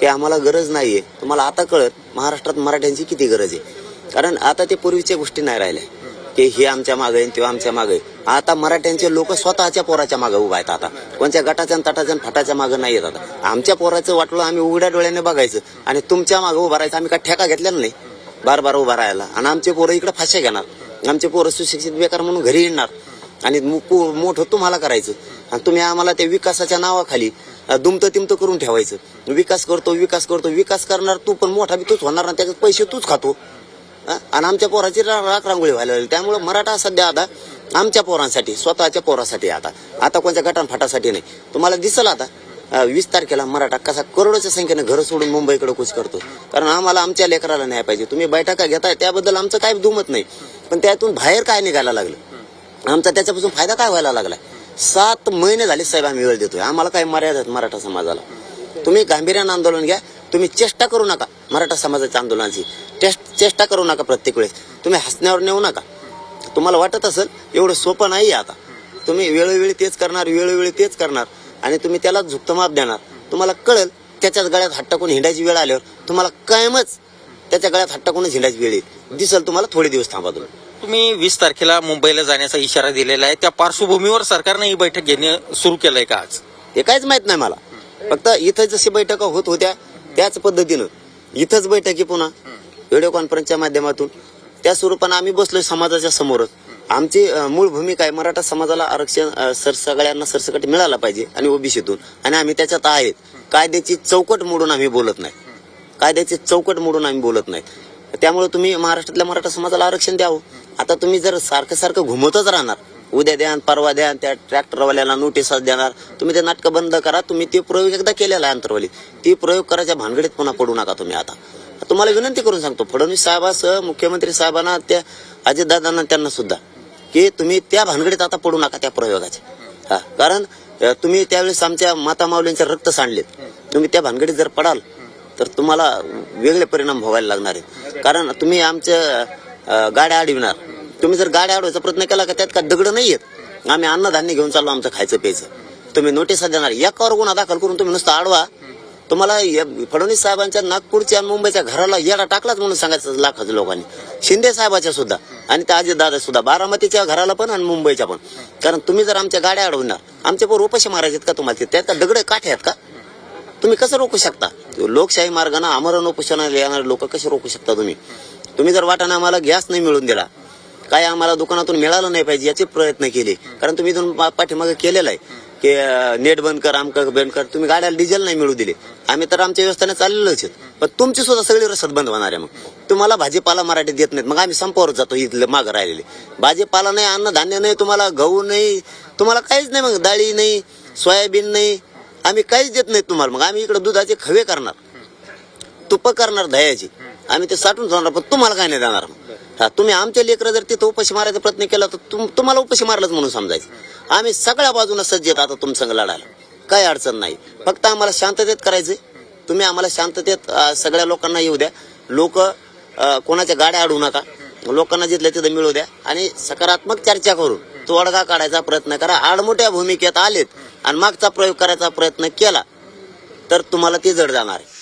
हे आम्हाला गरज नाही आहे तुम्हाला आता कळत महाराष्ट्रात मराठ्यांची किती गरज आहे. कारण आता ते पूर्वीच्या गोष्टी नाही राहिल्या. की हे आमच्या मागे आहे किंवा आमच्या मागे आता मराठ्यांचे लोक स्वतःच्या पोराच्या मागे उभा आहेत आता. कोणत्या गटाच्या तटाच्या फटाच्या मागे नाही येत आता. आमच्या पोराचं वाटलं आम्ही उघड्या डोळ्याने बघायचं. आणि तुमच्या मागे उभा राहायचं. आम्ही काय ठेका घेतलेला नाही. बार बार उभा राहायला. आणि आमचे पोरं इकडे फाशे घेणार. आमचे पोरं सुशिक्षित बेकार म्हणून घरी येणार. आणि पो- मोठं तुम्हाला करायचं. आणि तुम्ही आम्हाला त्या विकासाच्या नावाखाली दुमतं तिमतं करून ठेवायचं. विकास करतो विकास करतो. विकास करणार तू पण मोठा बी तूच होणार ना त्याचे पैसे तूच खातो. आणि आमच्या पोराची रा- राख रांगोळी व्हायला लागली. त्यामुळे मराठा सध्या आता आमच्या पोरांसाठी स्वतःच्या पोरासाठी आता. आता कोणत्या गटांफाटासाठी नाही. तुम्हाला दिसल आता वीस तारखेला मराठा कसा करोडोच्या संख्येने घर सोडून मुंबईकडे कुछ करतो. कारण आम्हाला आमच्या लेकराला न्याय पाहिजे. तुम्ही बैठका घेताय त्याबद्दल आमचं काय दुमत नाही. पण त्यातून बाहेर काय निघायला लागलं? आमचा त्याच्यापासून फायदा काय व्हायला लागलाय? सात महिने झाले साहेब आम्ही वेळ देतोय. आम्हाला काही मर्यादा आहेत मराठा समाजाला. तुम्ही गांभीर्यानं आंदोलन घ्या. तुम्ही चेष्टा करू नका मराठा समाजाच्या आंदोलनाची. टेस्ट चेष्टा करू नका प्रत्येक वेळेस. तुम्ही हसण्यावर नेऊ नका. तुम्हाला वाटत असेल एवढं सोपं नाही आता. तुम्ही वेळोवेळी तेच करणार वेळोवेळी तेच करणार आणि तुम्ही त्याला झुकतं माप देणार. तुम्हाला कळेल त्याच्याच गळ्यात हात टाकून हिंडायची वेळ आल्यावर तुम्हाला कायमच त्याच्या गळ्यात हात टाकूनच हिंडायची वेळ येईल. दिसेल तुम्हाला थोडे दिवस थांबा तुम्ही. तुम्ही वीस तारखेला मुंबईला जाण्याचा इशारा दिलेला आहे. त्या पार्श्वभूमीवर सरकारने ही बैठक घेणे सुरू केलंय का आज? हे काहीच माहीत नाही मला. फक्त इथं जशी बैठका होत होत्या त्याच पद्धतीनं. इथंच बैठकी पुन्हा. व्हिडिओ कॉन्फरन्सच्या माध्यमातून. त्या स्वरूपानं आम्ही बसलोय समाजाच्या समोरच. आमची मूळ भूमिका आहे मराठा समाजाला आरक्षण सर सगळ्यांना सरसकट मिळाला पाहिजे आणि ओबीसीतून. आणि आम्ही त्याच्यात आहेत. कायद्याची चौकट मोडून आम्ही बोलत नाही. कायद्याची चौकट मोडून आम्ही बोलत नाही. त्यामुळे तुम्ही महाराष्ट्रातल्या मराठा समाजाला आरक्षण द्यावं. आता तुम्ही जर सारखं सारखं घुमतच राहणार उद्या द्या परवा द्या त्या ट्रॅक्टरवाल्याला नोटीस देणार तुम्ही ते नाटकं बंद करा तुम्ही ते प्रयोग एकदा केलेला आहे अंतरवाली. ती प्रयोग करायच्या भानगडीत पुन्हा पडू नका तुम्ही आता. तुम्हाला विनंती करून सांगतो फडणवीस साहेबासह मुख्यमंत्री साहेबांना त्या अजितदादांना त्यांना सुद्धा की तुम्ही त्या भानगडीत आता पडू नका त्या प्रयोगाच्या हा कारण तुम्ही त्यावेळेस आमच्या माता माऊलींचे रक्त सांडलेत. तुम्ही त्या भानगडीत जर पडाल तर तुम्हाला वेगळे परिणाम भोगायला लागणार आहेत कारण तुम्ही आमच्या गाड्या अडविणार. तुम्ही जर गाड्या अडवायचा प्रयत्न केला का त्यात का दगड नाही आहेत आम्ही अन्नधान्य घेऊन चाललो आमचं खायचं प्यायचं. तुम्ही नोटिसा देणार. एकावर गुन्हा दाखल करून तुम्ही नुसतं अडवा. तुम्हाला फडणवीस साहेबांच्या नागपूरच्या आणि मुंबईच्या घराला येडा टाकलाच म्हणून सांगायचं लाखाच्या लोकांनी. शिंदे साहेबाच्या सुद्धा आणि त्या अजित दादा सुद्धा. बारामतीच्या घराला पण आणि मुंबईच्या पण. कारण तुम्ही जर आमच्या गाड्या अडवणार आमच्या पोर उपाशी मारायचे आहेत का तुम्हाला? त्यात का दगड काठे आहेत का? तुम्ही कसं रोखू शकता? लोकशाही मार्गानं आमरण उपोषणाला येणारे लोक कसे रोखू शकता तुम्ही? तुम्ही जर वाटाने आम्हाला गॅस नाही मिळून दिला काय आम्हाला दुकानातून मिळालं नाही पाहिजे याचे प्रयत्न केले कारण तुम्ही इथून पाठीमागे केलेला आहे की नेट बंद कर आमक बंद कर तुम्ही गाड्याला डिझेल नाही मिळू दिले. आम्ही तर आमच्या व्यवस्थेने चाललेलोच आहेत. पण तुमची सुद्धा सगळी रसद बंद होणार आहे मग. तुम्हाला भाजीपाला मराठीत देत नाहीत. मग आम्ही संपावर जातो इथले मागं राहिलेले. भाजीपाला नाही अन्नधान्य नाही तुम्हाला गहू नाही तुम्हाला काहीच नाही मग. डाळी नाही सोयाबीन नाही आम्ही काहीच देत नाही तुम्हाला. मग आम्ही इकडे दुधाचे खवे करणार. तुप करणार दह्याची. आम्ही ते साठून जाणार पण तुम्हाला काय नाही देणार मग. हा तुम्ही आमच्या लेकरं जर तिथं उपाशी मारायचा प्रयत्न केला तर तुम तुम्हाला उपाशी मारलंच म्हणून समजायचं. आम्ही सगळ्या बाजूने सज्ज आता तुमचं लढायला. काही अडचण नाही. फक्त आम्हाला शांततेत करायचंय. तुम्ही आम्हाला शांततेत सगळ्या लोकांना येऊ द्या. लोक कोणाच्या गाड्या अडवू नका. लोकांना जिथल्या तिथं मिळू द्या. आणि सकारात्मक चर्चा करून तोडगा काढायचा प्रयत्न करा. आडमोठ्या भूमिकेत आलेत आणि मागचा प्रयोग करायचा प्रयत्न केला तर तुम्हाला ती जड जाणार आहे.